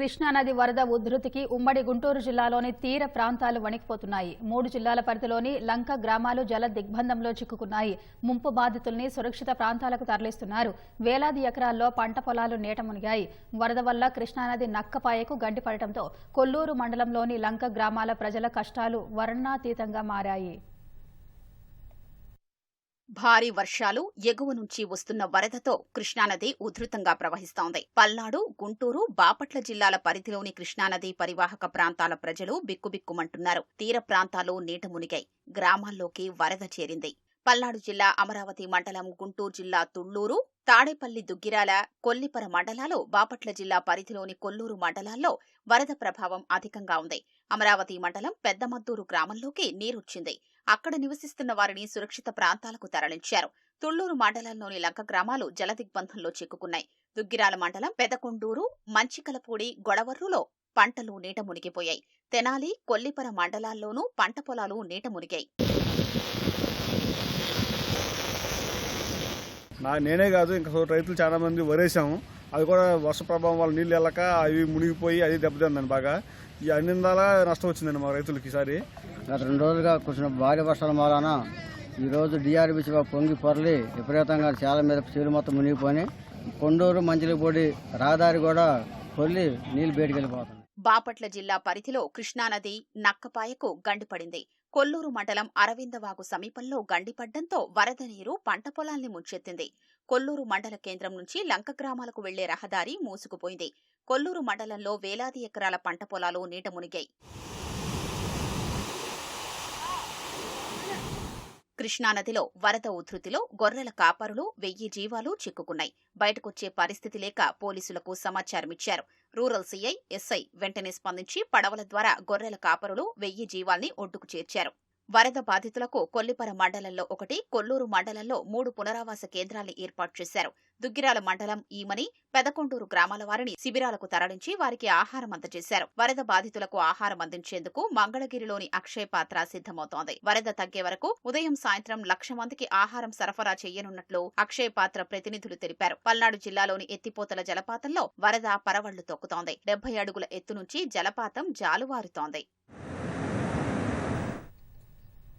కృష్ణానది వరద ఉధృతికి ఉమ్మడి గుంటూరు జిల్లాలోని తీర ప్రాంతాలు వణికిపోతున్నాయి. మూడు జిల్లాల పరిధిలోని లంక గ్రామాలు జల దిగ్బంధంలో చిక్కుకున్నాయి. ముంపు బాధితుల్ని సురక్షిత ప్రాంతాలకు తరలిస్తున్నారు. వేలాది ఎకరాల్లో పంట పొలాలు నీట మునిగాయి. వరద వల్ల కృష్ణానది నక్కపాయకు గండిపడటంతో కొల్లూరు మండలంలోని లంక గ్రామాల ప్రజల కష్టాలు వర్ణాతీతంగా మారాయి. భారీ వర్షాలు ఎగువ నుంచి వస్తున్న వరదతో కృష్ణానది ఉధృతంగా ప్రవహిస్తోంది. పల్నాడు గుంటూరు బాపట్ల జిల్లాల పరిధిలోని కృష్ణానది పరివాహక ప్రాంతాల ప్రజలు బిక్కుబిక్కుమంటున్నారు. తీర ప్రాంతాలు నీట మునిగాయి. గ్రామాల్లోకి వరద చేరింది. పల్నాడు జిల్లా అమరావతి మండలం గుంటూరు జిల్లా తుళ్ళూరు తాడేపల్లి దుగ్గిరాల కొల్లిపర మండలాలు బాపట్ల జిల్లా పరిధిలోని కొల్లూరు మండలాల్లో వరద ప్రభావం అధికంగా ఉంది. అమరావతి మండలం పెద్దమద్దూరు గ్రామంలోకి నీరొచ్చింది. అక్కడ నివసిస్తున్న వారిని సురక్షిత ప్రాంతాలకు తరలించారు. తుళ్ళూరు మండలంలోని లంక గ్రామాలు జలదిగ్బంధంలో చిక్కుకున్నాయి. దుగ్గిరాల మండలం పెదకొండూరు మంచికలపూడి గొడవర్రులో పంటలు నీట మునిగిపోయాయి. తెనాలి కొల్లిపర మండలాల్లోనూ పంట పొలాలు నీట మునిగాయి. నా నేనే కాదు ఇంకా రైతులు చాలా మంది వరేసాము అది కూడా వర్ష ప్రభావం వల్ల నీళ్ళు వెళ్ళక అవి మునిగిపోయి అది దెబ్బతిందండి బాగా. ఈ అన్నిందాల నష్టం వచ్చిందండి మా రైతులకి ఈసారి. గత రెండు రోజులుగా కురిసిన భారీ వర్షాల మూలాన ఈరోజు డిఆర్బిసి పొంగి పొరలి విపరీతంగా చాలా మీద చెరువు మొత్తం మునిగిపోయి కొండూరు మంచిలిపూడి రహదారి కూడా పొల్లి నీళ్ళు బయటికి బాపట్ల జిల్లా పరిధిలో కృష్ణానది నక్కపాయకు గండిపడింది కొల్లూరు మండలం అరవిందవాగు సమీపంలో గండిపడ్డంతో వరద నీరు పంట పొలాల్ని ముంచెత్తింది. కొల్లూరు మండల కేంద్రం నుంచి లంక గ్రామాలకు వెళ్ళే రహదారి మూసుకుపోయింది. కొల్లూరు మండలంలో వేలాది ఎకరాల పంట పొలాలు నీట మునిగాయి. కృష్ణానదిలో వరద ఉధృతిలో గొర్రెల కాపరులు వెయ్యి జీవాలు చిక్కుకున్నాయి. బయటకొచ్చే పరిస్థితి లేక పోలీసులకు సమాచారమిచ్చారు. రూరల్ సీఐ ఎస్ఐ వెంటనే స్పందించి పడవల ద్వారా గొర్రెల కాపరులు వెయ్యి జీవాల్ని ఒడ్డుకు చేర్చారు. వరద బాధితులకు కొల్లిపర మండలంలో ఒకటి కొల్లూరు మండలంలో మూడు పునరావాస కేంద్రాల్ని ఏర్పాటు చేశారు. దుగ్గిరాల మండలం ఈమని పెదకొండూరు గ్రామాల వారిని శిబిరాలకు తరలించి వారికి ఆహారం అందజేశారు. వరద బాధితులకు ఆహారం అందించేందుకు మంగళగిరిలోని అక్షయ పాత్ర సిద్ధమవుతోంది. వరద తగ్గే వరకు ఉదయం సాయంత్రం లక్ష మందికి ఆహారం సరఫరా చేయనున్నట్లు అక్షయ పాత్ర ప్రతినిధులు తెలిపారు. పల్నాడు జిల్లాలోని ఎత్తిపోతల జలపాతంలో వరద పరవళ్ళు తొక్కుతోంది. డెబ్బై అడుగుల ఎత్తు నుంచి జలపాతం జాలువారుతోంది.